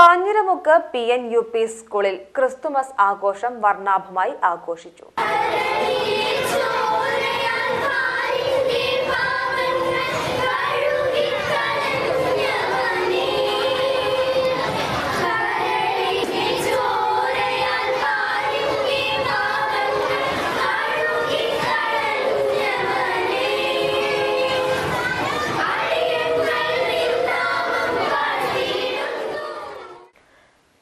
Kanjiramukku P N U P സ്കൂളിൽ Christmas ആഘോഷം വർണാഭമായി ആഘോഷിച്ചു.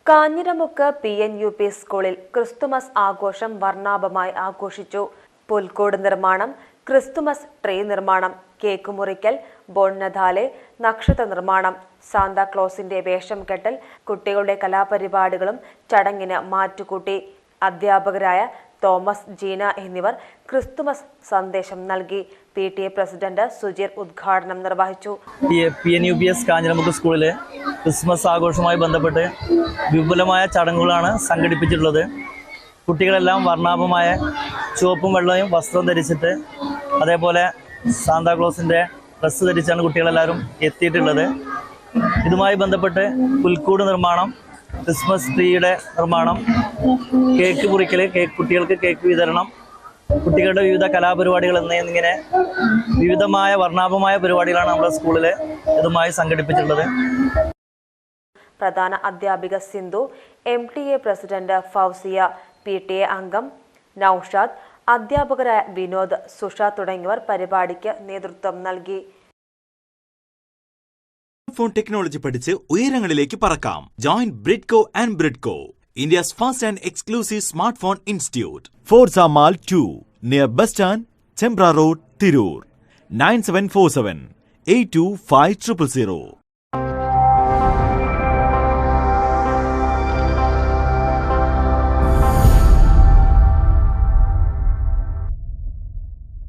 Kanjiramukku P N U P സ്കൂളിൽ ക്രിസ്തുമസ് ആഘോഷം വർണാഭമായി ആഘോഷിച്ചു. പുൽക്കൂട് നിർമ്മാണം ക്രിസ്തുമസ് ട്രീ നിർമ്മാണം കേക്ക് മുറിക്കൽ ബോണ്ണധാലെ നക്ഷത്ര നിർമ്മാണം സാന്താക്ലോസിന്റെ വേഷം കെട്ടൽ കുട്ടികളുടെ കലാപരിപാടികളും ചടങ്ങിന് മാറ്റുകൂട്ടി. അധ്യാപകരായ തോമസ് ജീന എന്നിവർ ക്രിസ്തുമസ് സന്ദേശം നൽകി. P T A president Sujeer ഉദ്ഘാടനം നിർവഹിച്ചു. P N U P S Kanjiramukku സ്കൂളിലെ ക്രിസ്മസ് ആഘോഷവുമായി ബന്ധപ്പെട്ട് വിപുലമായ ചടങ്ങുകളാണ് സംഘടിപ്പിച്ചിട്ടുള്ളത്. കുട്ടികളെല്ലാം വർണാഭമായ ചുവപ്പും വെള്ളയും വസ്ത്രം ധരിച്ചിട്ട് അതേപോലെ സാന്താക്ലോസിന്റെ ഡ്രസ്സ് ധരിച്ചാണ് കുട്ടികളെല്ലാവരും എത്തിയിട്ടുള്ളത്. ഇതുമായി ബന്ധപ്പെട്ട് പുൽക്കൂട് നിർമ്മാണം ക്രിസ്മസ് ട്രീയുടെ നിർമ്മാണം കേക്ക് മുറിക്കൽ കേക്ക് കുട്ടികൾക്ക് കേക്ക് വിതരണം കുട്ടികളുടെ വിവിധ കലാപരിപാടികൾ എന്നിങ്ങനെ വിവിധമായ വർണാഭമായ പരിപാടികളാണ് നമ്മുടെ സ്കൂളിൽ ഇതുമായി സംഘടിപ്പിച്ചിട്ടുള്ളത്. പ്രധാന അധ്യാപിക Sindhu M T A president Fousiya P T A അംഗം നൌഷാദ് അധ്യാപകരായ വിനോദ് സുഷ തുടങ്ങിയവർ പരിപാടിക്ക് നേതൃത്വം നൽകി. ഫോൺ ടെക്നോളജി പഠിച്ച് ഉയരങ്ങളിലേക്ക് പറക്കാം. Join Bridco and Bridco India's first and exclusive smart phone institute Forza mall to near bus stand Chembra road Tirur nine seven four seven eight two five triple zero